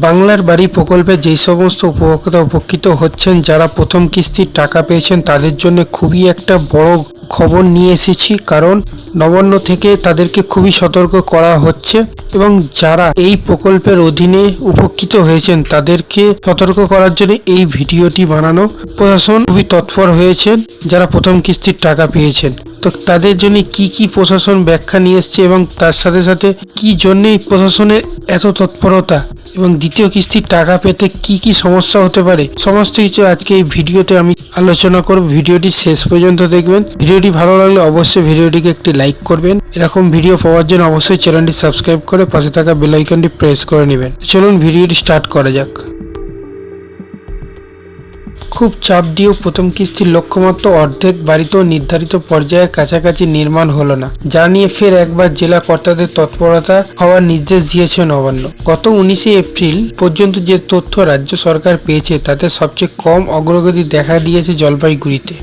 বাংলার বাড়ি প্রকল্পে যেই সমস্ত উপভোক্তা উপকৃত হচ্ছেন, যারা প্রথম কিস্তির টাকা পেয়েছেন, তাদের জন্য খুবই একটা বড় খবর নিয়ে এসেছি। কারণ নবান্ন থেকে তাদেরকে খুবই সতর্ক করা হচ্ছে এবং যারা এই প্রকল্পের অধীনে উপকৃত হয়েছেন তাদেরকে সতর্ক করার জন্য এই ভিডিওটি বানানো। প্রশাসন খুবই তৎপর হয়েছেন, যারা প্রথম কিস্তির টাকা পেয়েছেন। তো তাদের জন্য কি কি প্রশাসন ব্যাখ্যা নিয়ে এসছে এবং তার সাথে সাথে কি জন্যই প্রশাসনের এত তৎপরতা এবং দ্বিতীয় কিস্তির টাকা পেতে কি কি সমস্যা হতে পারে, সমস্ত কিছু আজকে এই ভিডিওতে আমি আলোচনা করব। ভিডিওটি শেষ পর্যন্ত দেখবেন। ভিডিওটি ভালো লাগলে অবশ্যই ভিডিওটিকে একটি লাইক করবেন। এরকম ভিডিও পাওয়ার জন্য অবশ্যই চ্যানেলটি সাবস্ক্রাইব করে পাশে থাকা বেল আইকনটি প্রেস করে নেবেন। চলুন ভিডিওটি স্টার্ট করা যাক। খুব চাপ দিয়েও প্রথম কিস্তির লক্ষ্যমাত্র অর্ধেক বাড়িতেও নির্ধারিত পর্যায়ের কাছাকাছি নির্মাণ হলো না, যা নিয়ে ফের একবার জেলা কর্তাদের তৎপরতা হওয়ার নির্দেশ দিয়েছে নবান্ন। গত উনিশে এপ্রিল পর্যন্ত যে তথ্য রাজ্য সরকার পেয়েছে, তাতে সবচেয়ে কম অগ্রগতি দেখা দিয়েছে জলপাইগুড়িতে।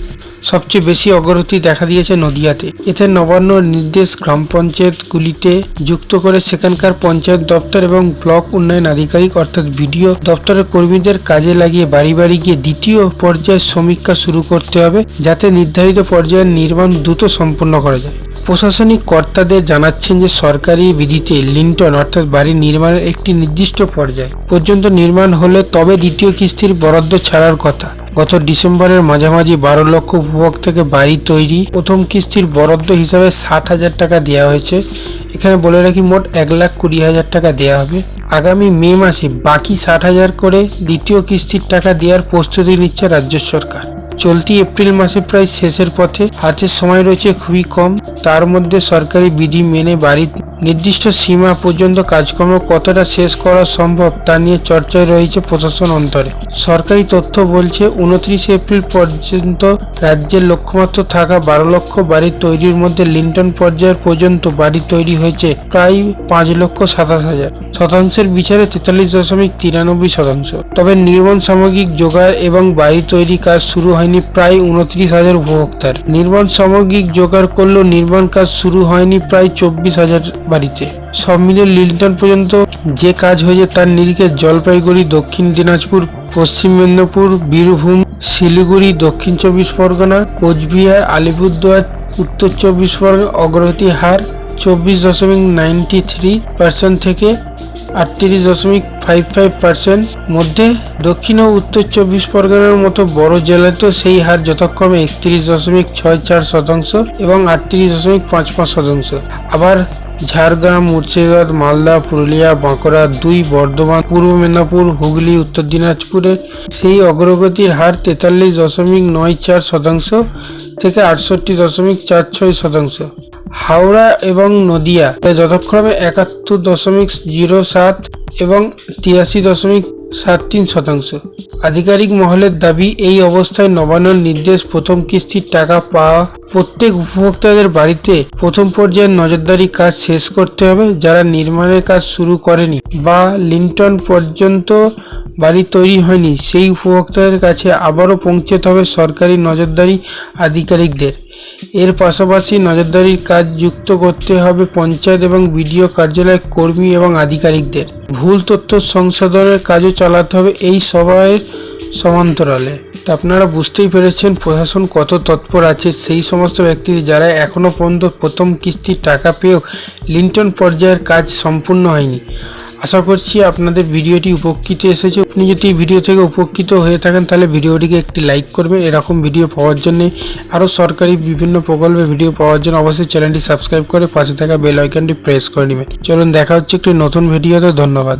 সবচেয়ে বেশি অগ্রগতি দেখা দিয়েছে নদিয়াতে। এতে নবান্ন নির্দেশ গ্রাম পঞ্চায়েতগুলিতে যুক্ত করে সেখানকার পঞ্চায়েত দপ্তর এবং ব্লক উন্নয়ন আধিকারিক অর্থাৎ বিডিও দপ্তরের কর্মীদের কাজে লাগিয়ে বাড়ি বাড়ি গিয়ে দ্বিতীয় পর্যায়ের সমীক্ষা শুরু করতে হবে, যাতে নির্ধারিত পর্যায়ের নির্মাণ দ্রুত সম্পন্ন করা যায়। প্রশাসনিক কর্তাদের জানাচ্ছেন যে সরকারি বিধিতে লিন্টন অর্থাৎ বাড়ি নির্মাণের একটি নির্দিষ্ট পর্যায় পর্যন্ত নির্মাণ হলে তবে দ্বিতীয় কিস্তির বরাদ্দ ছাড়ার কথা। গত ডিসেম্বরের মাঝামাঝি বারো লক্ষ উপভোক্তাকে বাড়ি তৈরি প্রথম কিস্তির বরাদ্দ হিসাবে ষাট হাজার টাকা দেওয়া হয়েছে। এখানে বলে রাখি মোট এক লাখ কুড়ি হাজার টাকা দেওয়া হবে। আগামী মে মাসে বাকি ষাট হাজার করে দ্বিতীয় কিস্তির টাকা দেওয়ার প্রস্তুতি নিচ্ছে রাজ্য সরকার। চলতি এপ্রিল মাসে প্রায় শেষের পথে হাতের সময় রয়েছে খুবই কম। তার মধ্যে সরকারি বিধি মেনে বাড়ির নির্দিষ্ট সীমা পর্যন্ত কাজকর্ম কতটা শেষ করা সম্ভব তা নিয়ে চর্চায় রয়েছে প্রশাসন অন্তরে। সরকারি তথ্য বলছে, উনত্রিশে এপ্রিল পর্যন্ত রাজ্যের লক্ষ্যমাত্র থাকা বারো লক্ষ বাড়ি তৈরির মধ্যে লিন্টন পর্যায়ের পর্যন্ত বাড়ি তৈরি হয়েছে প্রায় পাঁচ লক্ষ সাতাশ হাজার। শতাংশের বিচারে তেতাল্লিশ দশমিক তিরানব্বই শতাংশ। তবে নির্মাণ সামগ্রিক জোগাড় এবং বাড়ি তৈরি কাজ শুরু হয়নি প্রায় উনত্রিশ হাজার উপভোক্তার। নির্মাণ সামগ্রিক জোগাড় করলেও নির্মাণ কাজ শুরু হয়নি প্রায় চব্বিশ হাজার বাড়িতে। সব মিলিয়ে লিন্টন পর্যন্ত যে কাজ হয়েছে তার নিরিখে জলপাইগুড়ি, দক্ষিণ দিনাজপুর, পশ্চিম মেদিনীপুর, বীরভূম, শিলিগুড়ি, দক্ষিণ চব্বিশ পরগনা, কোচবিহার, আলিপুরদুয়ার, উত্তর চব্বিশ পরগনা, অগ্রগতি হার চব্বিশ দশমিক নাইনটি থ্রি পার্সেন্ট থেকে আটত্রিশ দশমিক ফাইভ ফাইভ পার্সেন্ট মধ্যে দক্ষিণ ও উত্তর চব্বিশ পরগনার মতো বড় জেলাতেও সেই হার যথাক্রমে একত্রিশ দশমিক ছয় চার শতাংশ এবং আটত্রিশ দশমিক পাঁচ পাঁচ শতাংশ। আবার ঝাড়গ্রাম, মুর্শিদাবাদ, মালদা, পুরুলিয়া, বাঁকুড়া দুই বর্ধমান, পূর্ব মেদিনীপুর, হুগলি, উত্তর দিনাজপুরে সেই অগ্রগতির হার তেতাল্লিশ দশমিক নয় চার শতাংশ থেকে আটষট্টি দশমিক চার ছয় শতাংশ। হাওড়া এবং নদিয়া। যথাক্রমে একাত্তর দশমিক জিরো সাত এবং তিরাশি দশমিক সাত তিন শতাংশ। আধিকারিক মহলের দাবি, এই অবস্থায় নবান্নর নির্দেশ প্রথম কিস্তির টাকা পাওয়া প্রত্যেক উপভোক্তাদের বাড়িতে প্রথম পর্যায়ের নজরদারি কাজ শেষ করতে হবে যারা নির্মাণের কাজ শুরু করেনি বা লিন্টন পর্যন্ত বাড়ি তৈরি হয়নি। সেই উপভোক্তাদের কাছে আবারও পৌঁছতে হবে সরকারি নজরদারি আধিকারিকদের। এর পাশাপাশি নজরদারির কাজ যুক্ত করতে হবে পঞ্চায়েত এবং বিডিও কার্যালয়ের কর্মী এবং আধিকারিকদের। ভুল তথ্য সংশোধনের কাজও চালাতে হবে এই সভায়ের সমান্তরালে। তা আপনারা বুঝতেই পেরেছেন প্রশাসন কত তৎপর আছে সেই সমস্ত ব্যক্তি যারা এখনও পর্যন্ত প্রথম কিস্তির টাকা পেয়েও লিন্টন পর্যায়ের কাজ সম্পূর্ণ হয়নি। আশা করছি আপনাদের ভিডিওটি উপকৃত এসেছে। আপনি যদি ভিডিও থেকে উপকৃত হয়ে থাকেন, তাহলে ভিডিওটিকে একটি লাইক করবেন। এরকম ভিডিও পাওয়ার জন্য আরও সরকারি বিভিন্ন প্রকল্পে ভিডিও পাওয়ার জন্য অবশ্যই চ্যানেলটি সাবস্ক্রাইব করে পাশে থাকা বেল আইকনটি প্রেস করে নেবেন। চলুন দেখা হচ্ছে একটি নতুন ভিডিওতে। ধন্যবাদ।